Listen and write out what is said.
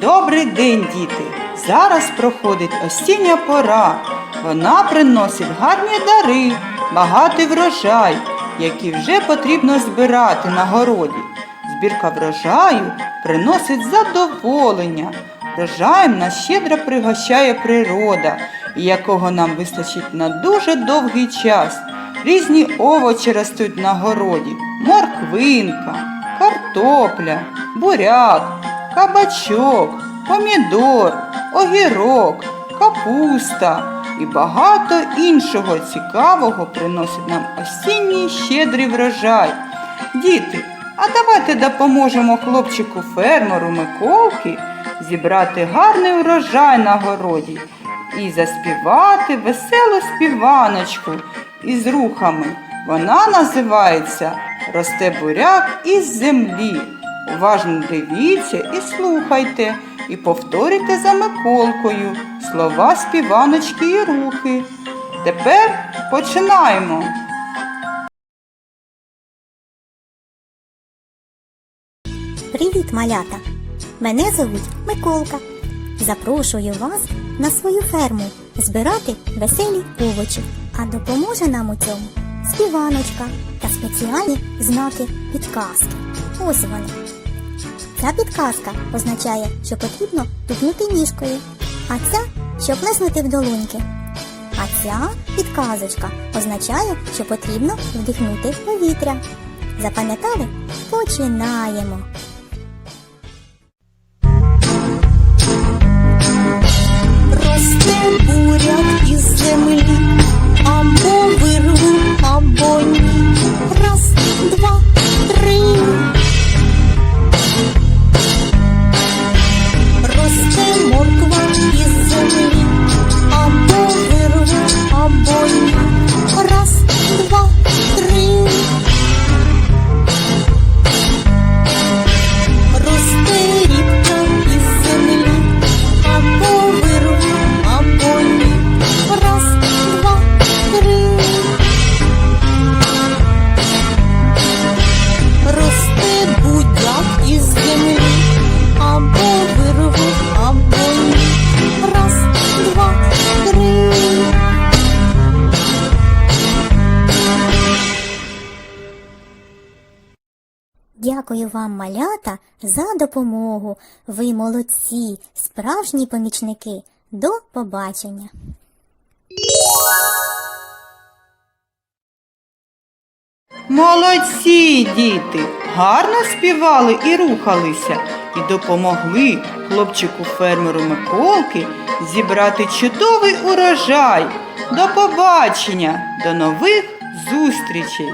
Добрий день, діти! Зараз проходить осіння пора. Вона приносить гарні дари, багатий врожай, який вже потрібно збирати на городі. Збірка врожаю приносить задоволення. Врожаєм нас щедро пригощає природа, якого нам вистачить на дуже довгий час. Різні овочі ростуть на городі, морквинка, картопля, буряк, кабачок, помідор, огірок, капуста і багато іншого цікавого приносить нам осінній щедрий врожай. Діти, а давайте допоможемо хлопчику фермеру Миколки зібрати гарний урожай на городі і заспівати веселу співаночку із рухами. Вона називається Росте буряк із землі. Уважно дивіться і слухайте, і повторюйте за Миколкою слова співаночки і рухи. Тепер починаємо. Привіт, малята! Мене звуть Миколка. Запрошую вас на свою ферму збирати веселі овочі, а допоможе нам у цьому співаночка та спеціальні знаки підказки. Ось вони. Ця підказка означає, що потрібно тупнути ніжкою, а ця, щоб плеснути в долоньки. А ця підказочка означає, що потрібно вдихнути повітря. Запам'ятали? Починаємо! Дякую вам, малята, за допомогу. Ви молодці, справжні помічники. До побачення. Молодці, діти! Гарно співали і рухалися, і допомогли хлопчику фермеру Миколки зібрати чудовий урожай. До побачення, до нових зустрічей!